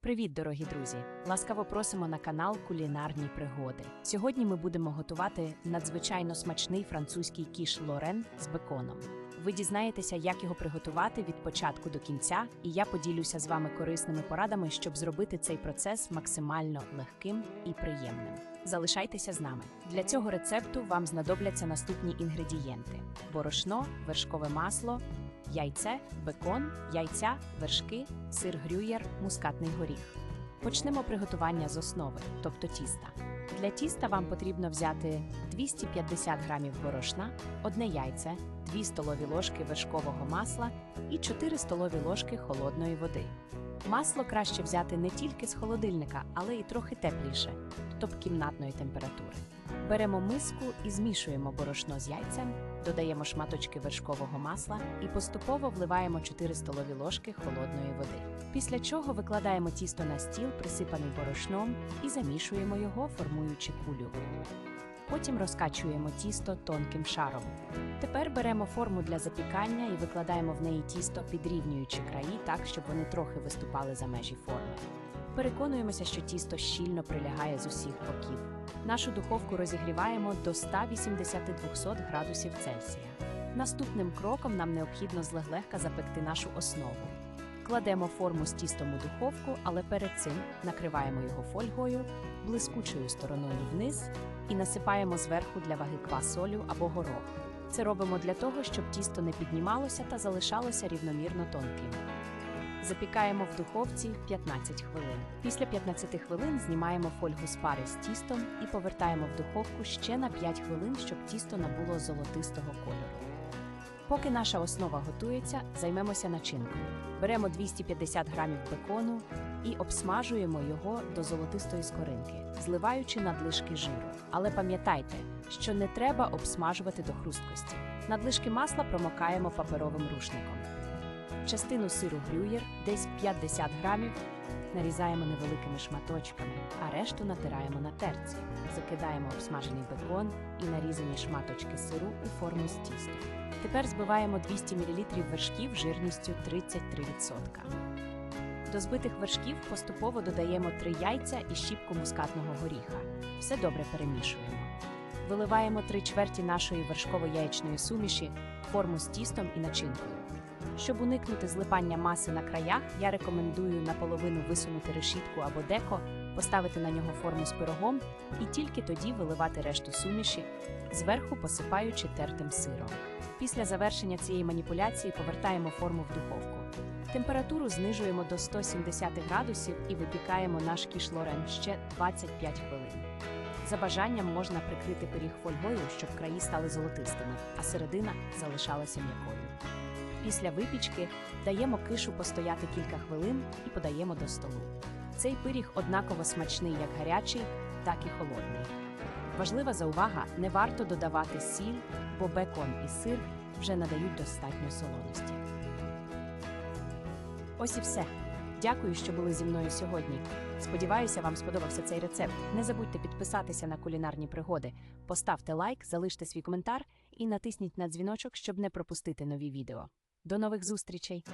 Привіт, дорогі друзі! Ласкаво просимо на канал Кулінарні пригоди. Сьогодні ми будемо готувати надзвичайно смачний французький кіш Лорен з беконом. Ви дізнаєтеся, як його приготувати від початку до кінця, і я поділюся з вами корисними порадами, щоб зробити цей процес максимально легким і приємним. Залишайтеся з нами. Для цього рецепту вам знадобляться наступні інгредієнти: борошно, вершкове масло, яйце, бекон, яйця, вершки, сир грюєр, мускатний горіх. Почнемо приготування з основи, тобто тіста. Для тіста вам потрібно взяти 250 грамів борошна, одне яйце, 2 столові ложки вершкового масла і 4 столові ложки холодної води. Масло краще взяти не тільки з холодильника, але й трохи тепліше, тобто кімнатної температури. Беремо миску і змішуємо борошно з яйцем, додаємо шматочки вершкового масла і поступово вливаємо 4 столові ложки холодної води. Після чого викладаємо тісто на стіл, присипаний борошном, і замішуємо його, формуючи кулю. Потім розкачуємо тісто тонким шаром. Тепер беремо форму для запікання і викладаємо в неї тісто, підрівнюючи краї так, щоб вони трохи виступали за межі форми. Переконуємося, що тісто щільно прилягає з усіх боків. Нашу духовку розігріваємо до 180-200 градусів Цельсія. Наступним кроком нам необхідно злеглегка запекти нашу основу. Кладемо форму з тістом у духовку, але перед цим накриваємо його фольгою, блискучою стороною вниз і насипаємо зверху для ваги квасолю або горох. Це робимо для того, щоб тісто не піднімалося та залишалося рівномірно тонким. Запікаємо в духовці 15 хвилин. Після 15 хвилин знімаємо фольгу з пари з тістом і повертаємо в духовку ще на 5 хвилин, щоб тісто набуло золотистого кольору. Поки наша основа готується, займемося начинкою. Беремо 250 грамів бекону і обсмажуємо його до золотистої скоринки, зливаючи надлишки жиру. Але пам'ятайте, що не треба обсмажувати до хрусткості. Надлишки масла промокаємо паперовим рушником. Частину сиру грюєр, десь 50 грамів, нарізаємо невеликими шматочками, а решту натираємо на терці. Закидаємо обсмажений бекон і нарізані шматочки сиру у форму з тістом. Тепер збиваємо 200 мл вершків жирністю 33%. До збитих вершків поступово додаємо 3 яйця і щіпку мускатного горіха. Все добре перемішуємо. Виливаємо 3 чверті нашої вершково-яєчної суміші форму з тістом і начинкою. Щоб уникнути злипання маси на краях, я рекомендую наполовину висунути решітку або деко, поставити на нього форму з пирогом і тільки тоді виливати решту суміші, зверху посипаючи тертим сиром. Після завершення цієї маніпуляції повертаємо форму в духовку. Температуру знижуємо до 170 градусів і випікаємо наш кіш лорен ще 25 хвилин. За бажанням можна прикрити пиріг фольгою, щоб краї стали золотистими, а середина залишалася м'якою. Після випічки даємо кишу постояти кілька хвилин і подаємо до столу. Цей пиріг однаково смачний як гарячий, так і холодний. Важлива заувага: не варто додавати сіль, бо бекон і сир вже надають достатньо солоності. Ось і все. Дякую, що були зі мною сьогодні. Сподіваюся, вам сподобався цей рецепт. Не забудьте підписатися на кулінарні пригоди, поставте лайк, залиште свій коментар і натисніть на дзвіночок, щоб не пропустити нові відео. До нових зустрічей!